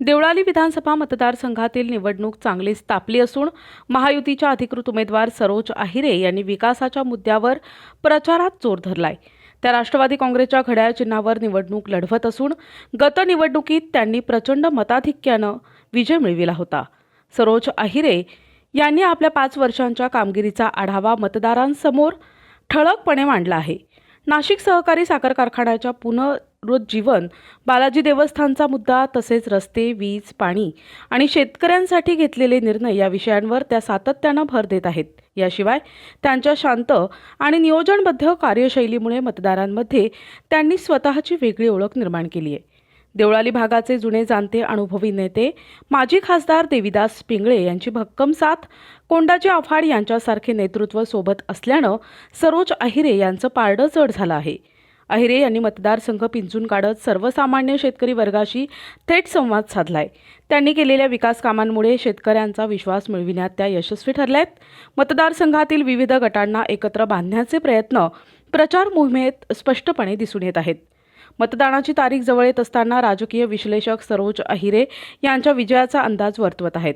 देवळाली विधानसभा मतदारसंघातील निवडणूक चांगलीच तापली असून महायुतीच्या अधिकृत उमेदवार सरोज आहिरे यांनी विकासाच्या मुद्द्यावर प्रचारात जोर धरलाय. त्या राष्ट्रवादी काँग्रेसच्या घड्याळ चिन्हावर निवडणूक लढवत असून गत निवडणुकीत त्यांनी प्रचंड मताधिक्यानं विजय मिळविला होता. सरोज आहिरे यांनी आपल्या पाच वर्षांच्या कामगिरीचा आढावा मतदारांसमोर ठळकपणे मांडला आहे. नाशिक सहकारी साखर कारखान्याच्या पुनः रोज जीवन बालाजी देवस्थानचा मुद्दा तसेच रस्ते वीज पाणी आणि शेतकऱ्यांसाठी घेतलेले निर्णय या विषयांवर त्या सातत्यानं भर देत आहेत. याशिवाय त्यांच्या शांत आणि नियोजनबद्ध कार्यशैलीमुळे मतदारांमध्ये त्यांनी स्वतःची वेगळी ओळख निर्माण केली आहे. देवळाली भागाचे जुने जाणते अनुभवी नेते माजी खासदार देविदास पिंगळे यांची भक्कम साथ कोंडाजी आव्हाड यांच्यासारखे नेतृत्व सोबत असल्यानं सरोज अहिरे यांचं पारडं जड झालं आहे. अहिरे यांनी मतदारसंघ पिंजून काढत सर्वसामान्य शेतकरी वर्गाशी थेट संवाद साधलाय. त्यांनी केलेल्या विकास कामांमुळे शेतकऱ्यांचा विश्वास मिळविण्यात त्या यशस्वी ठरल्या आहेत मतदारसंघातील विविध गटांना एकत्र बांधण्याचे प्रयत्न प्रचार मोहिमेत स्पष्टपणे दिसून येत आहेत. मतदानाची तारीख जवळ येत असताना राजकीय विश्लेषक सरोज अहिरे यांच्या विजयाचा अंदाज वर्तवत आहेत.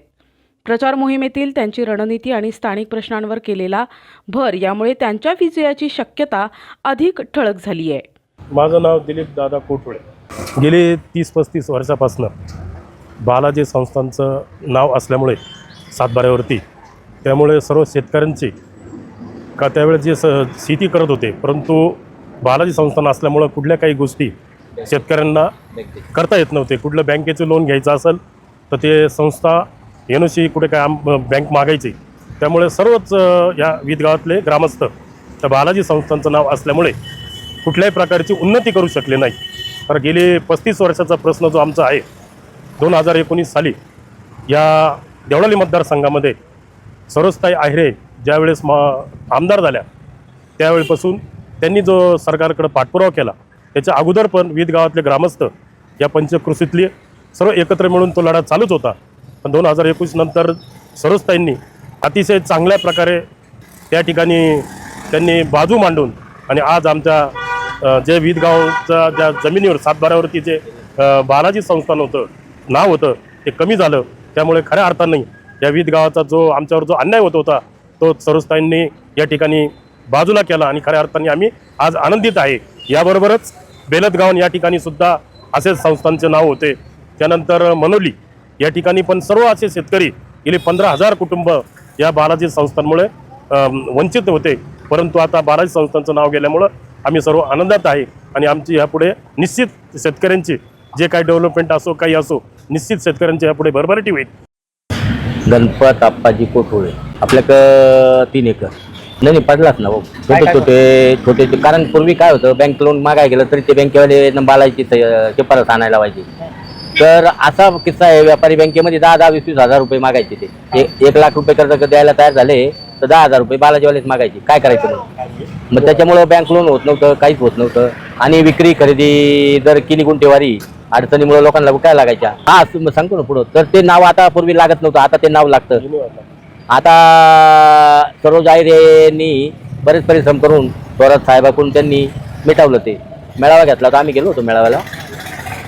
प्रचार मोहिमेतील त्यांची रणनीती आणि स्थानिक प्रश्नांवर केलेला भर यामुळे त्यांच्या विजयाची शक्यता अधिक ठळक झाली आहे. माझं नाव दिलीप दादा कोटुळे गेले तीस पस्तीस वर्षापासनं बालाजी संस्थांचं नाव असल्यामुळे सातबाऱ्यावरती त्यामुळे सर्व शेतकऱ्यांची का त्यावेळेस जे स शेती करत होते परंतु बालाजी संस्थान असल्यामुळं कुठल्या काही गोष्टी शेतकऱ्यांना करता येत नव्हते. कुठलं बँकेचं लोन घ्यायचं असेल तर ते संस्था एन ओ सी कुठे काय आम बँक मागायची. त्यामुळे सर्वच या वीज गावातले ग्रामस्थ त्या बालाजी संस्थांचं नाव असल्यामुळे कुठल्याही प्रकारची उन्नती करू शकले नाही. तर गेले पस्तीस वर्षाचा प्रश्न जो आमचा आहे दोन हजार एकोणीस साली या देवळाली मतदारसंघामध्ये सरोजताई आहिरे ज्यावेळेस मा आमदार झाल्या त्यावेळेपासून त्यांनी जो सरकारकडे पाठपुरावा केला त्याच्या अगोदर पण विविध गावातले ग्रामस्थ या पंचकृषीतले सर्व एकत्र मिळून तो लढा चालूच होता. पण दोन हजार एकवीसनंतर सरोजताईंनी अतिशय चांगल्या प्रकारे त्या ठिकाणी त्यांनी बाजू मांडून आणि आज आमच्या जे विदगावच्या ज्या जमिनीवर सातबाऱ्यावरती जे बालाजी संस्थान होतं नाव होतं ते कमी झालं. त्यामुळे खऱ्या अर्थाने या विदगावाचा जो आमच्यावर जो अन्याय होत होता तो सरोजताईंनी या ठिकाणी बाजूला केला आणि खऱ्या अर्थाने आम्ही आज आनंदित आहे. याबरोबरच बेलतगावन या ठिकाणी सुद्धा असेच संस्थांचे नाव होते. त्यानंतर मनोली या ठिकाणी पण सर्व असे शेतकरी गेले पंधरा हजार कुटुंब या बालाजी संस्थांमुळे वंचित होते. परंतु आता बालाजी संस्थांचं नाव गेल्यामुळं आम्ही सर्व आनंदात आहे. आणि आमची यापुढे निश्चित शेतकऱ्यांची जे काही डेव्हलपमेंट असो काही असो निश्चित शेतकऱ्यांची यापुढे भरभराटी होईल. गणपत आप्पाजी कोठोळे. आपल्याकडं तीन एकर. नाही नाही पडलाच ना भाऊ छोटे छोटे छोटे ते कारण पूर्वी काय होतं बँक लोन मागाय गेलं तरी ते बँकेवाले बालायची शिफारस आणायला पाहिजे तर असा किस्सा आहे व्यापारी बँकेमध्ये दहा दहा वीस वीस हजार रुपये मागायचे ते. एक- एक लाख रुपये कर्ज द्यायला तयार झाले तर दहा हजार रुपये बालाजीवालेच मागायचे. काय करायचं मग? मग त्याच्यामुळं बँक लोन होत नव्हतं काहीच होत नव्हतं. आणि विक्री खरेदी जर किनी गुंठेवारी अडचणीमुळे लोकांना काय लागायच्या? हा सांगतो ना पुढं. तर ते नाव आता पूर्वी लागत नव्हतं आता ते नाव लागतं. आता सरोज आयरेंनी बरेच परिश्रम करून स्वराज साहेबाकडून त्यांनी मिटवलं ते. मेळावा घेतला होता आम्ही गेलो होतो मेळाव्याला.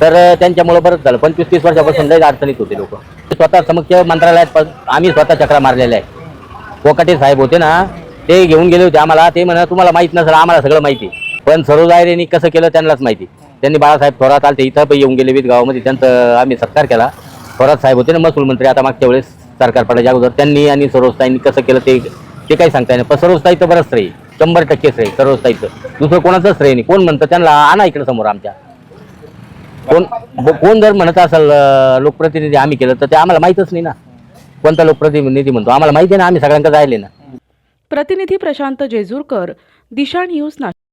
तर त्यांच्यामुळं बरंच झालं. पंचवीस तीस वर्षापासून लई अडचणीत होते लोक. स्वतः समक्ष मंत्रालयात आम्ही स्वतः चक्रा मारलेल्या आहे कोकाटे साहेब होते ना ते घेऊन गेले होते आम्हाला. ते म्हणा तुम्हाला माहीत नसेल आम्हाला सगळं माहिती पण सरोजायरेंनी कसं केलं त्यांनाच माहिती त्यांनी बाळासाहेब थोरात आलते इथं पण येऊन गेले विध गावामध्ये. त्यांचं आम्ही सत्कार केला. थोरात साहेब होते ना महसूल मंत्री आता मागच्या वेळेस सरकार पडायच्या अगोदर. त्यांनी आणि सरोजताईंनी कसं केलं ते ते काही सांगता येणार पण सरोजताईचं बरंच श्रेय शंभर टक्के श्रेय सरोजताईचं. दुसरं कोणाचं श्रेय नाही. कोण म्हणतं त्यांना आणा इकडे समोर आमच्या. कोण कोण जर म्हणत असाल लोकप्रतिनिधी आम्ही केलं तर ते आम्हाला माहीतच नाही ना. कोणता लोकप्रतिनिधी म्हणतो? आम्हाला माहिती आहे ना आम्ही सगळ्यांकडे जायले ना. प्रतिनिधी प्रशांत जेजूरकर दिशा न्यूज नाशिक.